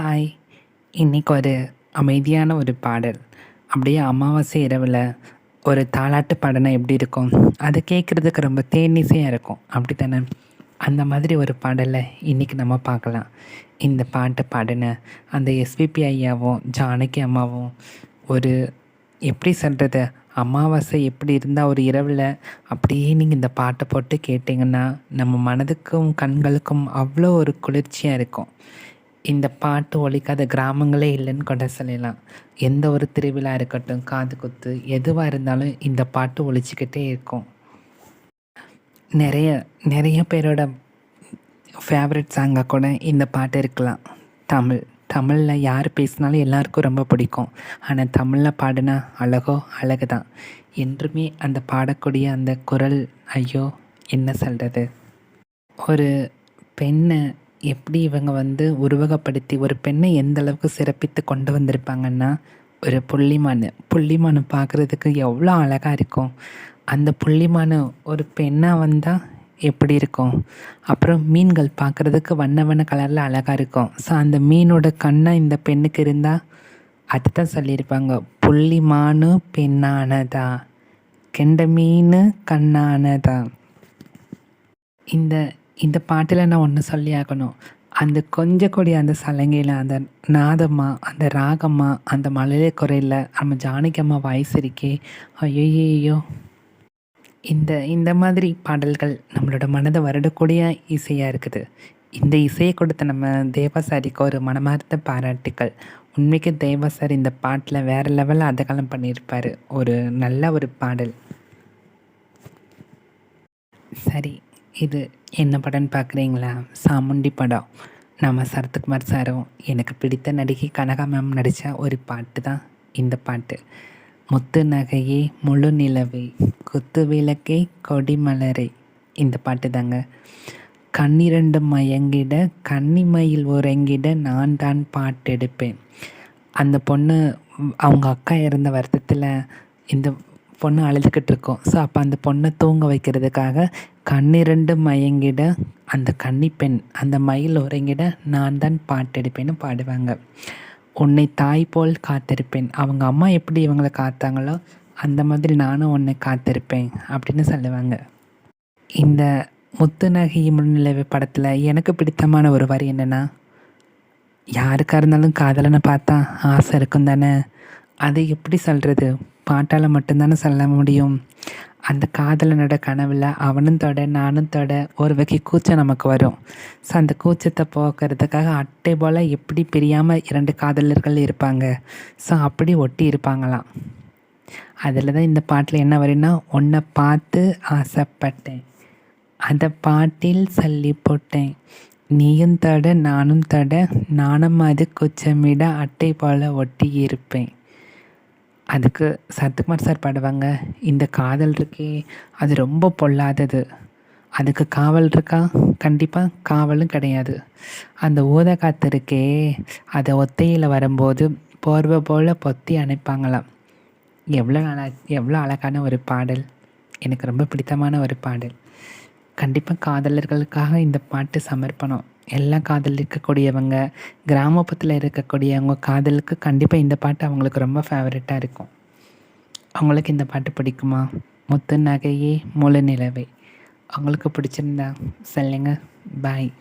Hi இன்றைக்கி ஒரு அமைதியான ஒரு பாடல். அப்படியே அமாவாசை இரவில் ஒரு தாலாட்டு பாடனை எப்படி இருக்கும்? அதை கேட்குறதுக்கு ரொம்ப தேனிசையாக இருக்கும். அப்படி தானே அந்த மாதிரி ஒரு பாடலை இன்றைக்கி நம்ம பார்க்கலாம். இந்த பாட்டை பாடின அந்த எஸ்பிபி ஐயாவும் ஜானகி அம்மாவும் ஒரு எப்படி சொல்கிறது அமாவாசை எப்படி இருந்தால் ஒரு இரவில் அப்படியே நீங்கள் இந்த பாட்டை போட்டு கேட்டிங்கன்னா நம்ம மனதுக்கும் கண்களுக்கும் அவ்வளோ ஒரு குளிர்ச்சியாக இருக்கும். இந்த பாட்டு ஒழிக்காத கிராமங்களே இல்லைன்னு கூட சொல்லலாம். எந்த ஒரு திருவிழா இருக்கட்டும் காது குத்து எதுவாக இருந்தாலும் இந்த பாட்டு ஒழிச்சிக்கிட்டே இருக்கும். நிறைய நிறைய பேரோட ஃபேவரட் சாங்காக கூட இந்த பாட்டு இருக்கலாம். தமிழ். தமிழில் யார் பேசினாலும் எல்லாருக்கும் ரொம்ப பிடிக்கும். ஆனால் தமிழில் பாடினா அழகோ அழகு தான் என்றுமே அந்த பாடக்கூடிய அந்த குரல் ஐயோ என்ன சொல்கிறது ஒரு பெண்ணை எப்படி இவங்க வந்து உருவகப்படுத்தி ஒரு பெண்ணை எந்த அளவுக்கு சிறப்பித்து கொண்டு வந்திருப்பாங்கன்னா ஒரு புள்ளிமானு புள்ளிமானு பார்க்குறதுக்கு எவ்வளோ அழகாக இருக்கும். அந்த புள்ளிமானு ஒரு பெண்ணாக வந்தால் எப்படி இருக்கும்? அப்புறம் மீன்கள் பார்க்குறதுக்கு வண்ண வண்ண கலரில் அழகாக இருக்கும். ஸோ அந்த மீனோட கண்ணை இந்த பெண்ணுக்கு இருந்தால் அதுதான் சொல்லியிருப்பாங்க புள்ளிமானு பெண்ணானதா கெண்ட மீன் கண்ணானதா. இந்த இந்த பாட்டில் நான் ஒன்று சொல்லி ஆகணும் அந்த கொஞ்சம் கூடிய அந்த சலங்கையில் அந்த நாதம்மா அந்த ராகம்மா அந்த மலையில குறையில் நம்ம ஜானகி அம்மா வாய்ஸ் இருக்கே. ஐயோ இந்த இந்த மாதிரி பாடல்கள் நம்மளோட மனதை வருடக்கூடிய இசையாக இருக்குது. இந்த இசையை கொடுத்த நம்ம தேவசாரிக்கு ஒரு மனமார்ந்த பாராட்டுக்கள். உண்மைக்கு தேவசாரி இந்த பாட்டில் வேறு லெவலில் அதகாலம் பண்ணியிருப்பார். ஒரு நல்ல ஒரு பாடல். சரி இது என்ன படம்னு பார்க்குறீங்களா சாமுண்டி படம். நம்ம சரத்குமார் சாரும் எனக்கு பிடித்த நடிகை கனகா மேம் நடித்த ஒரு பாட்டு தான் இந்த பாட்டு. முத்து நகையே முழு நிலவே குத்து விளக்கே கொடிமலரே இந்த பாட்டு தாங்க. கண்ணிரண்டு மயங்கிட கன்னிமயில் உறங்கிட நான் தான் பாட்டெடுப்பேன். அந்த பொண்ணு அவங்க அக்கா இருந்த வருத்தத்தில் இந்த பொண்ணு அழுதுகிட்டு இருக்கோம். ஸோ அப்போ அந்த பொண்ணை தூங்க வைக்கிறதுக்காக கண்ணிரண்டு மயங்கிட அந்த கன்னிப்பெண் அந்த மயில் உறங்கிட நான் தான் பாட்டெடுப்பேன்னு பாடுவாங்க. உன்னை தாய் போல் காத்திருப்பேன். அவங்க அம்மா எப்படி இவங்களை காத்தாங்களோ அந்த மாதிரி நானும் உன்னை காத்திருப்பேன் அப்படின்னு சொல்லுவாங்க. இந்த முத்துநகை முன்னிலவு படத்தில் எனக்கு பிடித்தமான ஒரு வரி என்னென்னா யாருக்காக இருந்தாலும் காதலனை பார்த்தா ஆசை இருக்கும் தானே அதை எப்படி சொல்கிறது பாட்டால் மட்டும்தானே சொல்ல முடியும்? அந்த காதலனோட கனவில் அவனும் தொட நானும் தொட ஒரு வகை கூச்சம் நமக்கு வரும். ஸோ அந்த கூச்சத்தை போக்குறதுக்காக அட்டை போல் எப்படி பிரியாமல் இரண்டு காதலர்கள் இருப்பாங்க? ஸோ அப்படி ஒட்டி இருப்பாங்களாம். அதில் தான் இந்த பாட்டில் என்ன வரும்னா உன்னை பார்த்து ஆசைப்பட்டேன். அந்த பாட்டில் சல்லி போட்டேன். நீயும் தட நானும் தட நானும் அது குச்சமிட அட்டை போல் ஒட்டி இருப்பேன். அதுக்கு சத்குமார் சார் பாடுவாங்க இந்த காதல் இருக்கே அது ரொம்ப பொல்லாதது. அதுக்கு காவல் இருக்கா? கண்டிப்பாக காவலும் கிடையாது. அந்த ஊத காற்று இருக்கே அதை ஒத்தையில் வரும்போது போர்வை போல் பொத்தி அணைப்பாங்களாம். எவ்வளோ அழ எவ்வளோ அழகான ஒரு பாடல். எனக்கு ரொம்ப பிடித்தமான ஒரு பாடல். கண்டிப்பாக காதலர்களுக்காக இந்த பாட்டு சமர்ப்பணம். எல்லா காதலிக்கக்கூடியவங்க கிராமப்புறத்தில் இருக்கக்கூடியவங்க காதலுக்கு கண்டிப்பாக இந்த பாட்டு அவங்களுக்கு ரொம்ப ஃபேவரட்டாக இருக்கும். அவங்களுக்கு இந்த பாட்டு பிடிக்குமா? முத்து நகையே முழு நிலவே. அவங்களுக்கு பிடிச்சிருந்தா சொல்லுங்க. பாய்